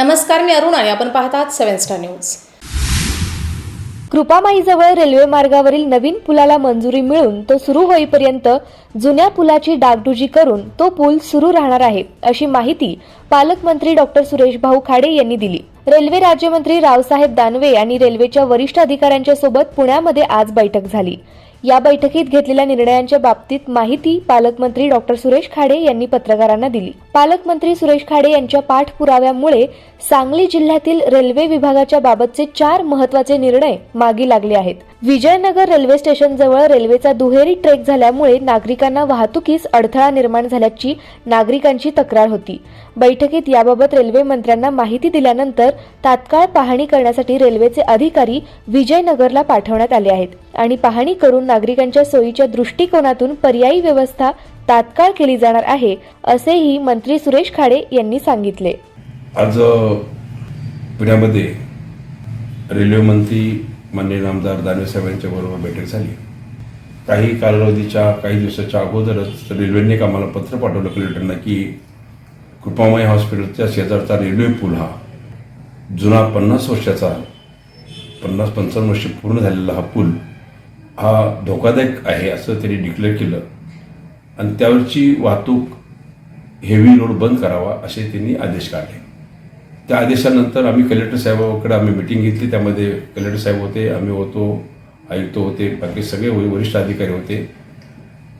नमस्कार मी अरुण आणि आपण पाहतात सेव्हन स्टार न्यूज. कृपामाईजवळ रेल्वे मार्गावरील नवीन पुलाला मंजुरी मिळून तो सुरू होईपर्यंत जुन्या पुलाची डागडुजी करून तो पूल सुरू राहणार आहे अशी माहिती पालकमंत्री डॉक्टर सुरेश भाऊ खाडे यांनी दिली. रेल्वे राज्यमंत्री रावसाहेब दानवे आणि रेल्वेच्या वरिष्ठ अधिकाऱ्यांच्या सोबत पुण्यामध्ये आज बैठक झाली. या बैठकीत घेतलेल्या निर्णयांच्या बाबतीत माहिती पालकमंत्री डॉक्टर सुरेश खाडे यांनी पत्रकारांना दिली. पालकमंत्री सुरेश खाडे यांच्या पाठपुराव्यामुळे सांगली जिल्ह्यातील रेल्वे विभागाच्या बाबतचे चार महत्त्वाचे निर्णय मागे लागले आहेत. विजयनगर रेल्वे स्टेशन जवळ रेल्वेचा दुहेरी ट्रेक झाल्यामुळे नागरिकांना वाहतुकीस अडथळा निर्माण झाल्याची नागरिकांची तक्रार होती. बैठकीत याबाबत रेल्वे मंत्र्यांना माहिती दिल्यानंतर तात्काळ पाहणी करण्यासाठी रेल्वेचे अधिकारी विजयनगरला पाठवण्यात आले आहेत. आणि पाहणी करून नागरिकांच्या सोयीच्या दृष्टिकोनातून पर्यायी व्यवस्था तात्काळ केली जाणार आहे असेही मंत्री सुरेश खाडे यांनी सांगितले. आज पुण्यामध्ये रेल्वे मंत्री माननीय आमदार दानवे साहेबांच्या बरोबर बैठक झाली. काही कालावधीच्या काही दिवसाच्या अगोदरच रेल्वेने एक आम्हाला पत्र पाठवलं कलेक्टरना की कृपामय हॉस्पिटलच्या शेजारचा रेल्वे पूल हा जुना पन्नास वर्षाचा पन्नास पंचावन्न वर्ष पूर्ण झालेला हा पूल हा धोकादायक आहे असं त्यांनी डिक्लेअर केलं. आणि त्यावरची वाहतूक हेवी लोड बंद करावा असे त्यांनी आदेश काढले. त्या आदेशानंतर आम्ही कलेक्टर साहेबाकडे आम्ही मिटिंग घेतली. त्यामध्ये कलेक्टर साहेब होते आम्ही होतो आयुक्त होते बाकी सगळे वरिष्ठ अधिकारी होते.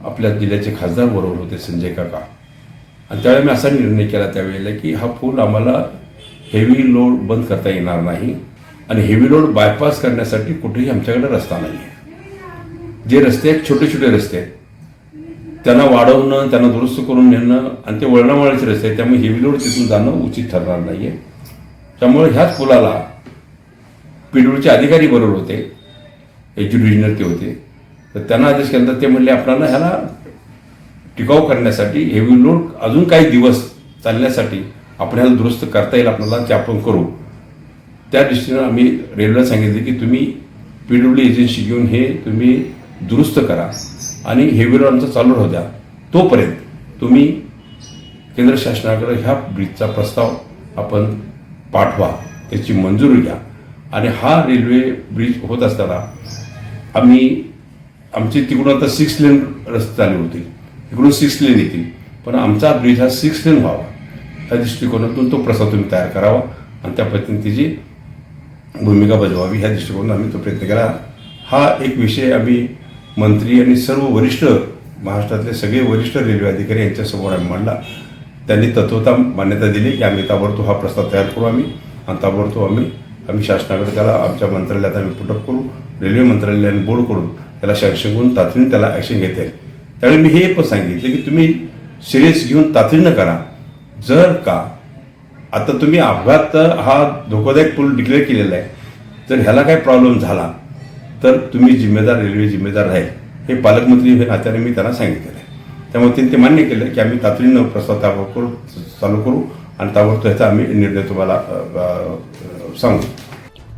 आपल्या जिल्ह्याचे खासदार बरोबर होते संजय काका. आणि त्यावेळी मी असा निर्णय केला त्यावेळेला की हा पूल आम्हाला हेवी लोड बंद करता येणार नाही. आणि हेवी लोड बायपास करण्यासाठी कुठेही आमच्याकडे रस्ता नाही आहे जे रस्ते आहेत छोटे छोटे रस्ते आहेत. त्यांना वाढवणं त्यांना दुरुस्त करून नेणं आणि ते वळणावळाचे रस्ते आहेत. त्यामुळे हेवी लोड तिथून जाणं उचित ठरणार नाही आहे त्यामुळे ह्याच पुलाला पिडूळचे अधिकारी बरोबर होते. एज्युडिशनर ते होते. तर त्यांना आदेश केला तर ते म्हणले आपल्याला ह्याला टिकाऊ करण्यासाठी हेवी लोड अजून काही दिवस चालण्यासाठी आपण ह्याला दुरुस्त करता येईल आपल्याला ते आपण करू. त्या दृष्टीनं आम्ही रेल्वेला सांगितले की तुम्ही पी डब्ल्यू एजन्सी घेऊन हे तुम्ही दुरुस्त करा. आणि हेवी लोड आमचा चालू राहू द्या. तोपर्यंत तुम्ही केंद्र शासनाकडे ह्या ब्रिजचा प्रस्ताव आपण पाठवा. त्याची मंजुरी घ्या. आणि हा रेल्वे ब्रिज होत असताना आम्ही आमची तिकडून आता सिक्स लेन रस्ते चालू होतील. तिकडून सिक्स लेन येतील. पण आमचा ब्रिज हा सिक्स लेन व्हावा. त्या दृष्टिकोनातून तो प्रस्ताव तुम्ही तयार करावा. आणि त्या पद्धतीने तिची भूमिका बजवावी ह्या दृष्टिकोनातून आम्ही तो प्रयत्न केला. हा एक विषय आम्ही मंत्री आणि सर्व वरिष्ठ महाराष्ट्रातले सगळे वरिष्ठ रेल्वे अधिकारी यांच्यासमोर आम्ही मांडला. त्यांनी तत्वता मान्यता दिली की आम्ही ताबडतोब हा प्रस्ताव तयार करू आम्ही. आणि ताबडतोब आम्ही आम्ही शासनाकडे त्याला आमच्या मंत्रालयात आम्ही पुटअप करू रेल्वे मंत्रालयाने बोर्ड करून त्याला सँक्शन करून तातडीने त्याला ॲक्शन घेता येईल. त्यावेळी मी हे पण सांगितले की तुम्ही सिरियस घेऊन तातडीनं करा. जर का आता तुम्ही अपघात हा धोकादायक पूल डिक्लेअर केलेला आहे तर ह्याला काय प्रॉब्लेम झाला? तर तुम्ही जिम्मेदार रेल्वे जिम्मेदार राहील. हे पालकमंत्री हे नात्याने मी त्यांना सांगितलेलं आहे. त्यामुळे त्यांनी ते मान्य केलं की आम्ही तातडीनं प्रस्ताव ताबडतोब करू चालू करू आणि ताबडतोब ह्याचा आम्ही निर्णय तुम्हाला सांगू.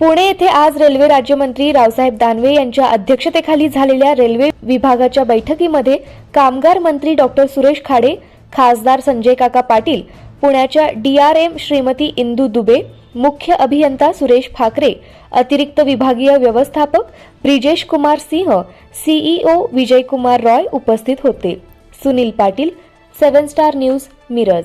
पुणे येथे आज रेल्वे राज्यमंत्री रावसाहेब दानवे यांच्या अध्यक्षतेखाली झालेल्या रेल्वे विभागाच्या बैठकीमध्ये कामगार मंत्री डॉक्टर सुरेश खाडे खासदार संजय काका पाटील पुण्याच्या D R M Shrimati Indu Dubey मुख्य अभियंता सुरेश फाकरे अतिरिक्त विभागीय व्यवस्थापक ब्रिजेश कुमार सिंह सीईओ विजयकुमार रॉय उपस्थित होते. Sunil Patil seven star news Miraj.